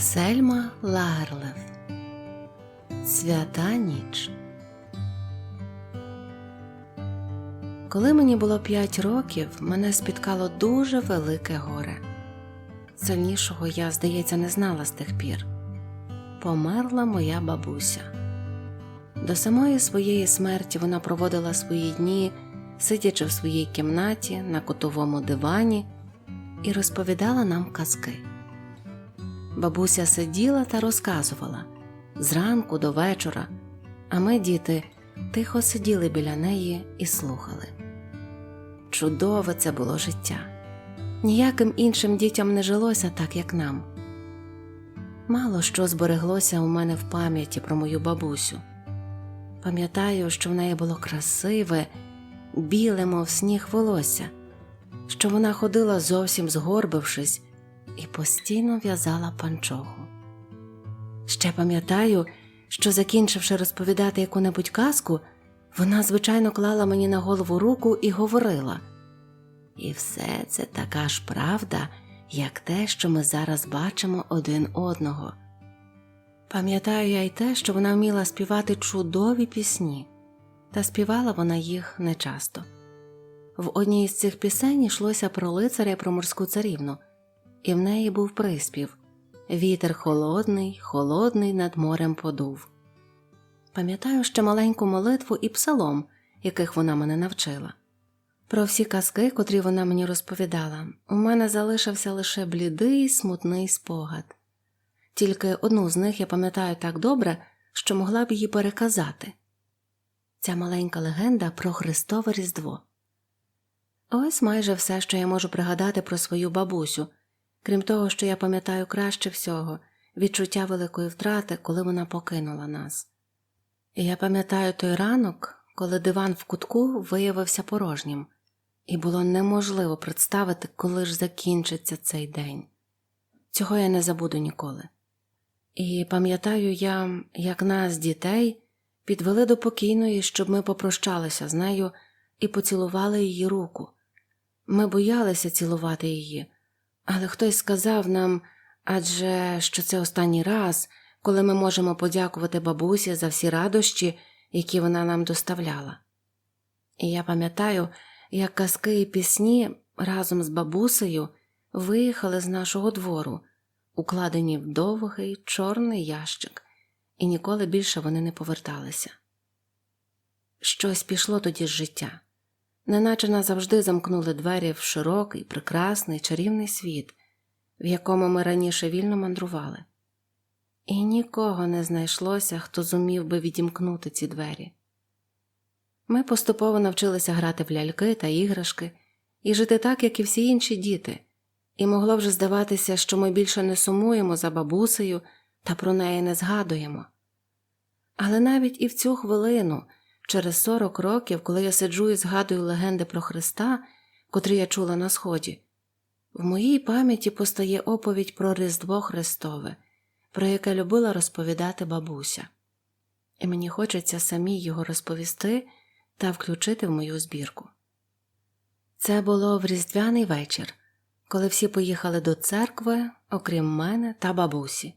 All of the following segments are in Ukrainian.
Сельма Лагерлев Свята ніч. Коли мені було п'ять років, мене спіткало дуже велике горе. Сильнішого я, здається, не знала з тих пір. Померла моя бабуся. До самої своєї смерті вона проводила свої дні, сидячи в своїй кімнаті на кутовому дивані, і розповідала нам казки. Бабуся сиділа та розказувала зранку до вечора, а ми, діти, тихо сиділи біля неї і слухали. Чудове це було життя. Ніяким іншим дітям не жилося так, як нам. Мало що збереглося у мене в пам'яті про мою бабусю. Пам'ятаю, що в неї було красиве, біле, мов сніг волосся, що вона ходила зовсім згорбившись і постійно в'язала панчоху. Ще пам'ятаю, що, закінчивши розповідати яку-небудь казку, вона, звичайно, клала мені на голову руку і говорила. І все це така ж правда, як те, що ми зараз бачимо один одного. Пам'ятаю я й те, що вона вміла співати чудові пісні, та співала вона їх нечасто. В одній з цих пісень йшлося про лицаря і про морську царівну, і в неї був приспів Вітер холодний, холодний над морем подув. Пам'ятаю ще маленьку молитву і псалом, яких вона мене навчила. Про всі казки, котрі вона мені розповідала, у мене залишився лише блідий, смутний спогад. Тільки одну з них я пам'ятаю так добре, що могла б її переказати. Ця маленька легенда про Христове Різдво. Ось майже все, що я можу пригадати про свою бабусю, крім того, що я пам'ятаю краще всього відчуття великої втрати, коли вона покинула нас. І я пам'ятаю той ранок, коли диван в кутку виявився порожнім, і було неможливо представити, коли ж закінчиться цей день. Цього я не забуду ніколи. І пам'ятаю я, як нас, дітей, підвели до покійної, щоб ми попрощалися з нею і поцілували її руку. Ми боялися цілувати її, але хтось сказав нам адже що це останній раз, коли ми можемо подякувати бабусі за всі радощі, які вона нам доставляла. І я пам'ятаю, як казки і пісні разом з бабусею виїхали з нашого двору, укладені в довгий чорний ящик, і ніколи більше вони не поверталися. Щось пішло тоді з життя, неначе назавжди замкнули двері в широкий, прекрасний, чарівний світ, в якому ми раніше вільно мандрували. І нікого не знайшлося, хто зумів би відімкнути ці двері. Ми поступово навчилися грати в ляльки та іграшки і жити так, як і всі інші діти, і могло вже здаватися, що ми більше не сумуємо за бабусею та про неї не згадуємо. Але навіть і в цю хвилину, через сорок років, коли я сиджу і згадую легенди про Христа, котрі я чула на сході, в моїй пам'яті постає оповідь про Різдво Христове, про яке любила розповідати бабуся, і мені хочеться самій його розповісти та включити в мою збірку. Це було в різдвяний вечір, коли всі поїхали до церкви, окрім мене та бабусі.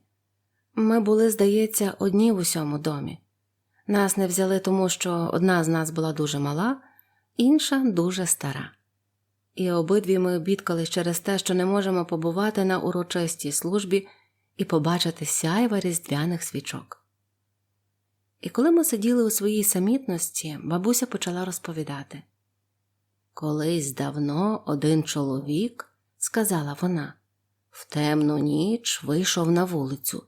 Ми були, здається, одні в усьому домі. Нас не взяли тому, що одна з нас була дуже мала, інша дуже стара. І обидві ми обідкали через те, що не можемо побувати на урочистій службі і побачити сяйва різдвяних свічок. І коли ми сиділи у своїй самітності, бабуся почала розповідати Колись давно один чоловік, сказала вона, в темну ніч вийшов на вулицю,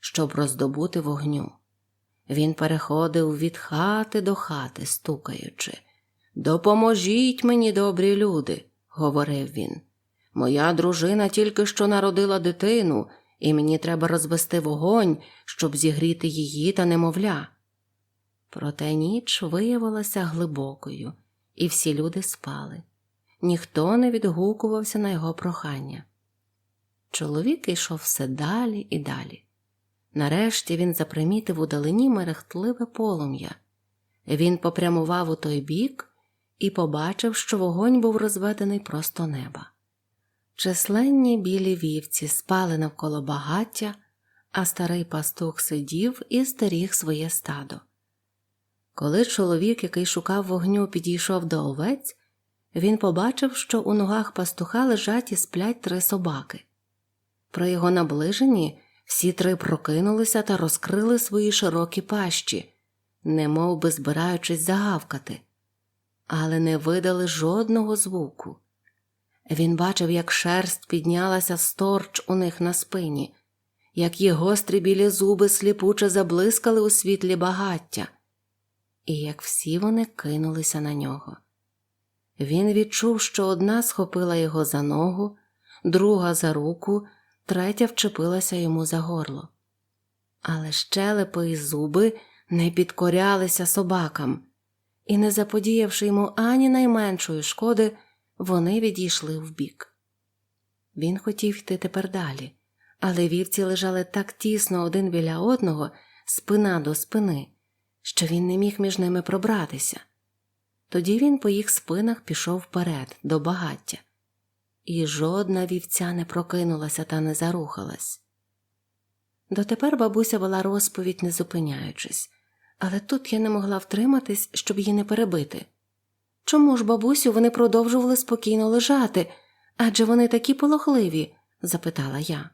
щоб роздобути вогню. Він переходив від хати до хати, стукаючи. Допоможіть мені, добрі люди, говорив він. Моя дружина тільки що народила дитину, і мені треба розвести вогонь, щоб зігріти її та немовля. Проте ніч виявилася глибокою, і всі люди спали. Ніхто не відгукувався на його прохання. Чоловік йшов все далі і далі. Нарешті він запримітив у далині мерехтливе полум'я. Він попрямував у той бік і побачив, що вогонь був розведений просто неба. Численні білі вівці спали навколо багаття, а старий пастух сидів і стеріг своє стадо. Коли чоловік, який шукав вогню, підійшов до овець, він побачив, що у ногах пастуха лежать і сплять три собаки. При його наближенні всі три прокинулися та розкрили свої широкі пащі, немов би збираючись загавкати, але не видали жодного звуку. Він бачив, як шерсть піднялася сторч у них на спині, як їх гострі білі зуби сліпуче заблискали у світлі багаття, і як всі вони кинулися на нього. Він відчув, що одна схопила його за ногу, друга за руку, третя вчепилася йому за горло. Але щелепи і зуби не підкорялися собакам, і, не заподіявши йому ані найменшої шкоди, вони відійшли вбік. Він хотів йти тепер далі, але вівці лежали так тісно один біля одного, спина до спини, що він не міг між ними пробратися. Тоді він по їх спинах пішов вперед, до багаття, і жодна вівця не прокинулася та не зарухалась. Дотепер бабуся вела розповідь, не зупиняючись, але тут я не могла втриматись, щоб її не перебити. Чому ж, бабусю, вони продовжували спокійно лежати, адже вони такі полохливі? запитала я.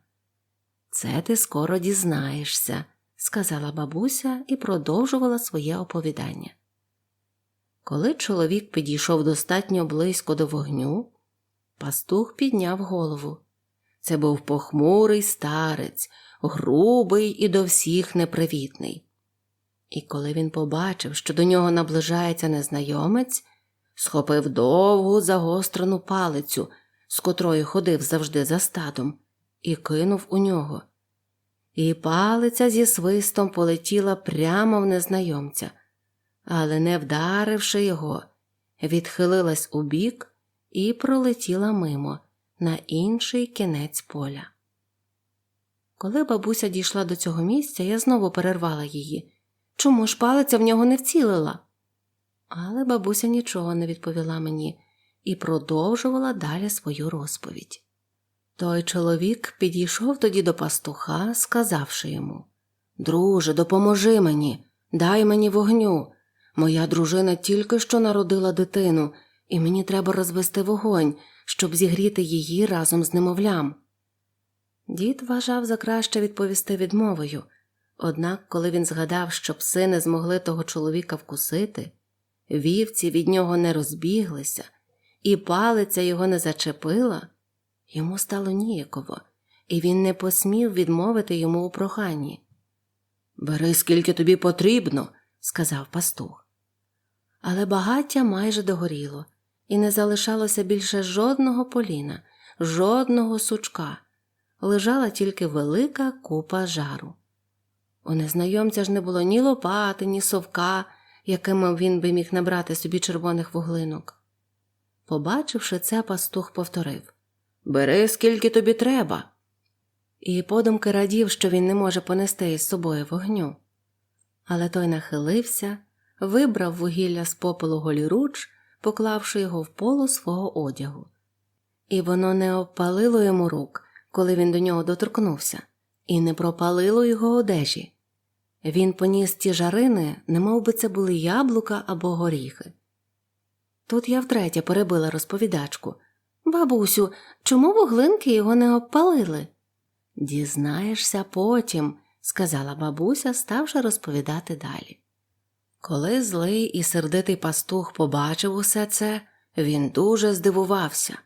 Це ти скоро дізнаєшся, сказала бабуся і продовжувала своє оповідання. Коли чоловік підійшов достатньо близько до вогню, пастух підняв голову. Це був похмурий старець, грубий і до всіх непривітний. І коли він побачив, що до нього наближається незнайомець, схопив довгу загострену палицю, з котрою ходив завжди за стадом, і кинув у нього. І палиця зі свистом полетіла прямо в незнайомця, але, не вдаривши його, відхилилась убік і пролетіла мимо на інший кінець поля. Коли бабуся дійшла до цього місця, я знову перервала її. Чому ж палиця в нього не вцілила? Але бабуся нічого не відповіла мені і продовжувала далі свою розповідь. Той чоловік підійшов тоді до пастуха, сказавши йому Друже, допоможи мені, дай мені вогню. Моя дружина тільки що народила дитину, і мені треба розвести вогонь, щоб зігріти її разом з немовлям. Дід вважав за краще відповісти відмовою, однак, коли він згадав, що пси не змогли того чоловіка вкусити, вівці від нього не розбіглися, і палиця його не зачепила, йому стало ніяково, і він не посмів відмовити йому у проханні. Бери, скільки тобі потрібно, сказав пастух. Але багаття майже догоріло, і не залишалося більше жодного поліна, жодного сучка. Лежала тільки велика купа жару. У незнайомця ж не було ні лопати, ні совка, якими він би міг набрати собі червоних вуглинок. Побачивши це, пастух повторив Бери, скільки тобі треба. І подумки радів, що він не може понести із собою вогню. Але той нахилився, вибрав вугілля з попелу голіруч, поклавши його в полу свого одягу. І воно не обпалило йому рук, коли він до нього доторкнувся, і не пропалило його одежі. Він поніс ті жарини, немов би це були яблука або горіхи. Тут я втретє перебила розповідачку. Бабусю, чому вуглинки його не обпалили? Дізнаєшся потім, сказала бабуся, ставши розповідати далі. Коли злий і сердитий пастух побачив усе це, він дуже здивувався.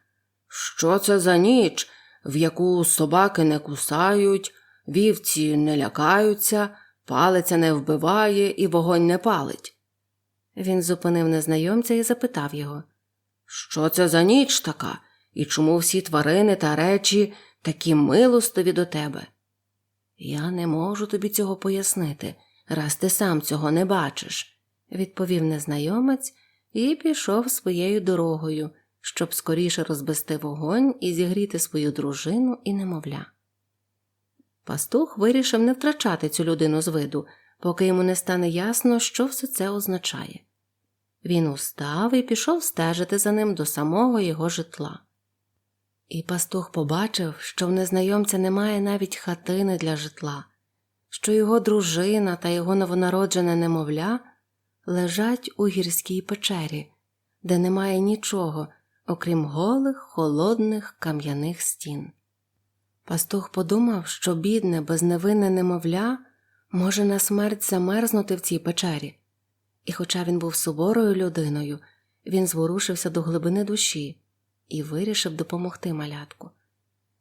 Що це за ніч, в яку собаки не кусають, вівці не лякаються, палиця не вбиває і вогонь не палить? Він зупинив незнайомця і запитав його Що це за ніч така, і чому всі тварини та речі такі милостиві до тебе? Я не можу тобі цього пояснити, раз ти сам цього не бачиш, відповів незнайомець і пішов своєю дорогою, щоб скоріше розбести вогонь і зігріти свою дружину і немовля. Пастух вирішив не втрачати цю людину з виду, поки йому не стане ясно, що все це означає. Він устав і пішов стежити за ним до самого його житла. І пастух побачив, що в незнайомця немає навіть хатини для житла, що його дружина та його новонароджене немовля лежать у гірській печері, де немає нічого, окрім голих, холодних кам'яних стін. Пастух подумав, що бідне, безневинне немовля може на смерть замерзнути в цій печері, і, хоча він був суворою людиною, він зворушився до глибини душі і вирішив допомогти малятку.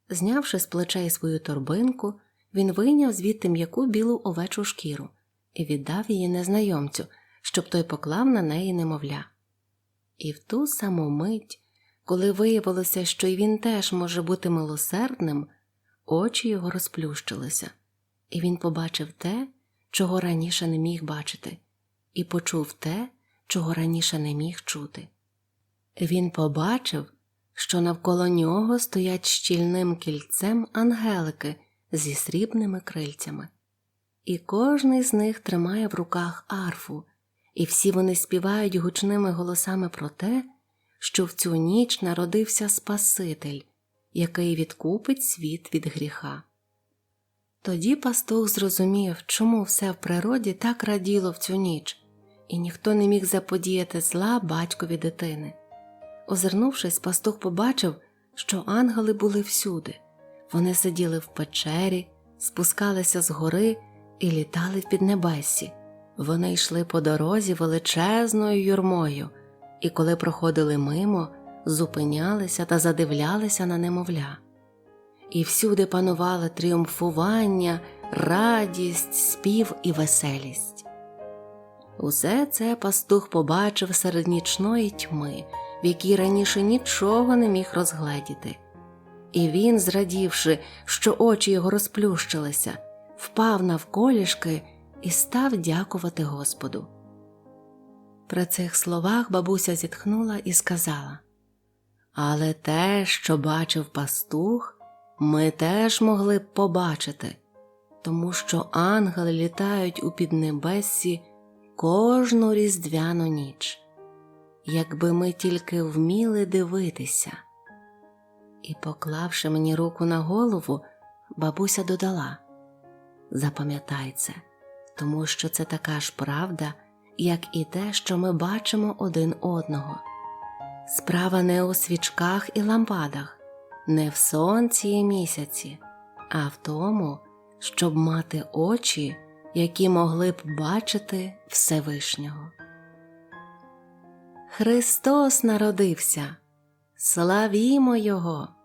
Знявши з плечей свою торбинку, він вийняв звідти м'яку білу овечу шкіру і віддав її незнайомцю, щоб той поклав на неї немовля. І в ту саму мить, коли виявилося, що й він теж може бути милосердним, очі його розплющилися, і він побачив те, чого раніше не міг бачити, і почув те, чого раніше не міг чути. Він побачив, що навколо нього стоять щільним кільцем ангелики зі срібними крильцями, і кожний з них тримає в руках арфу, і всі вони співають гучними голосами про те, що в цю ніч народився Спаситель, який відкупить світ від гріха. Тоді пастух зрозумів, чому все в природі так раділо в цю ніч, і ніхто не міг заподіяти зла батькові дитини. Озирнувшись, пастух побачив, що ангели були всюди. Вони сиділи в печері, спускалися з гори і літали в піднебесі. Вони йшли по дорозі величезною юрмою, і коли проходили мимо, зупинялися та задивлялися на немовля. І всюди панували тріумфування, радість, спів і веселість. Усе це пастух побачив серед нічної тьми, в якій раніше нічого не міг розгледіти. І він, зрадівши, що очі його розплющилися, впав навколішки і став дякувати Господу. При цих словах бабуся зітхнула і сказала Але те, що бачив пастух, ми теж могли б побачити, тому що ангели літають у піднебессі кожну різдвяну ніч, якби ми тільки вміли дивитися. І, поклавши мені руку на голову, бабуся додала Запам'ятай це, тому що це така ж правда, як і те, що ми бачимо один одного. Справа не у свічках і лампадах, не в сонці і місяці, а в тому, щоб мати очі, які могли б бачити Всевишнього. Христос народився, славімо Його!